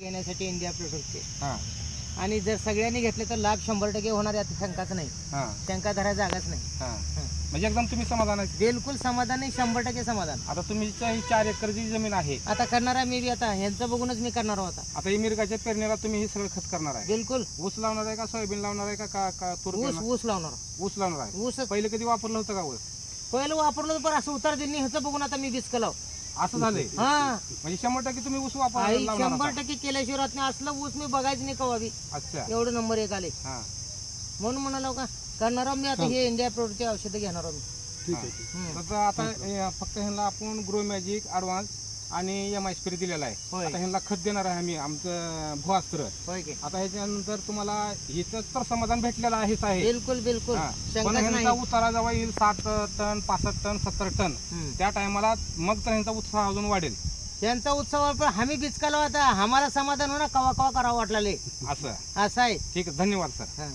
घेण्यासाठी इंडिया प्रोडक्टचे हां. आणि जर सगळ्यांनी घेतले तर लाभ शंभर टक्के होणार यात शंकाच नाही. हां. शंका धरायला जागाच नाही. म्हणजे एकदम तुम्ही समाधान आहे. बिलकुल समाधान नाही शंभर टक्के समाधान. आता तुमच्या ही चार एकर जी जमीन आहे. आता करणारा मी बी आता ह्यांचं बघूनच मी करणार होता आता. ही मिरगाच्या पेरणीला तुम्ही हे सगळं खत करणार आहे. बिलकुल. ऊस लावणार आहे का सोयाबीन लावणार आहे का का का तूर ऊस? ऊस लावणार ऊस लावणार आहे. ऊस पहिले कधी वापरलं होतं का ऊस? पहिलं वापरलं होतं, पण असं उतार दिली ह्याचं बघून आता मी बिस्क लाव असं झालंय. हा. म्हणजे शंभर टक्के तुम्ही ऊस वापर आई लावणार शंभर आता. टक्के केल्याशिवाय राहत नाही. असलं ऊस मी बघायचं नाही कवा अच्छा. एवढं नंबर एक आले. हां. म्हणून म्हणालो का करणार आहो मी आता हे इंडिया प्रोडक्टचे औषधं घेणार आहो मी. ठीक आहे हम्म. तर आता फक्त ह्यांना आपण ग्रो मॅजिक ॲडव्हान्स आणि एम आय स्प्रे दिलेला आहे. होय. आता ह्यांना खत देणार आहे आम्ही आमचं भुआस्त्र होय की. आता ह्याच्यानंतर तुम्हाला हिचं तर समाधान भेटलेलं आहेच आहे. बिलकुल बिलकुल. हा. पण शंकाच नाही ह्यांचा उतारा जेव्हा येईल साठ टन पासष्ट टन सत्तर टन. हम्म. त्या टायमाला मग तर ह्यांचा उत्साह अजून वाढेल. त्यांचा उत्सव पण आम्ही बिचकाला होता आम्हाला समाधान होणार कवा कवा करावं वाटलं असं. असं आहे. ठीक आहे. धन्यवाद सर. हा.